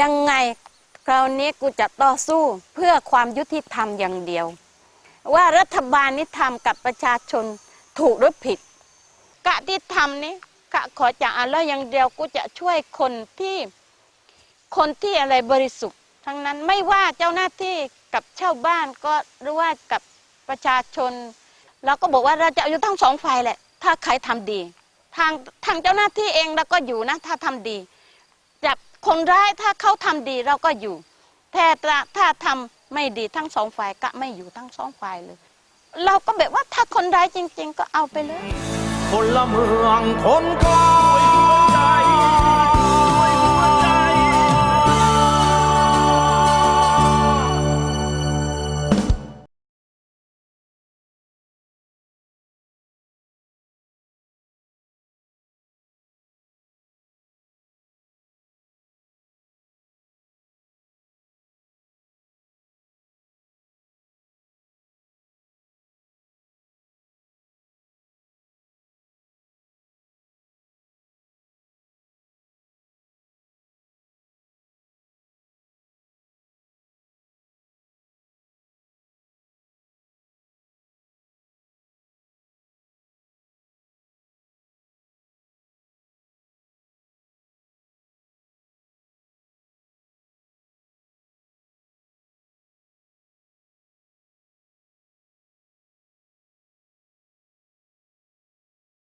ยังไงคราวนี้กูจะต่อสู้เพื่อความยุติธรรมอย่างเดียว ว่ารัฐบาลนี้ทำกับประชาชนถูกหรือผิดกะที่ทำนี้กะขอจากอัลเลอฮ์อย่างเดียวกูจะช่วยคนที่คนที่อะไรบริสุทธิ์ ทั้งนั้นไม่ว่าเจ้าหน้าที่กับชาวบ้านก็หรือว่ากับประชาชนเราก็บอกว่าเราจะอยู่ทั้งสองฝ่ายแหละ ถ้าใครทำดี ทางทางเจ้าหน้าที่เองเราก็อยู่นะถ้าทำดีจับ คนร้ายถ้าเขาทำดีเราก็อยู่ แต่ถ้าทำทำไม่ดีทั้งสองฝ่ายก็ไม่อยู่ทั้งสองฝ่ายเลย เราก็แบบว่าถ้าคนร้ายจริง ๆ ก็เอาไปเลย คนละเมืองคนกล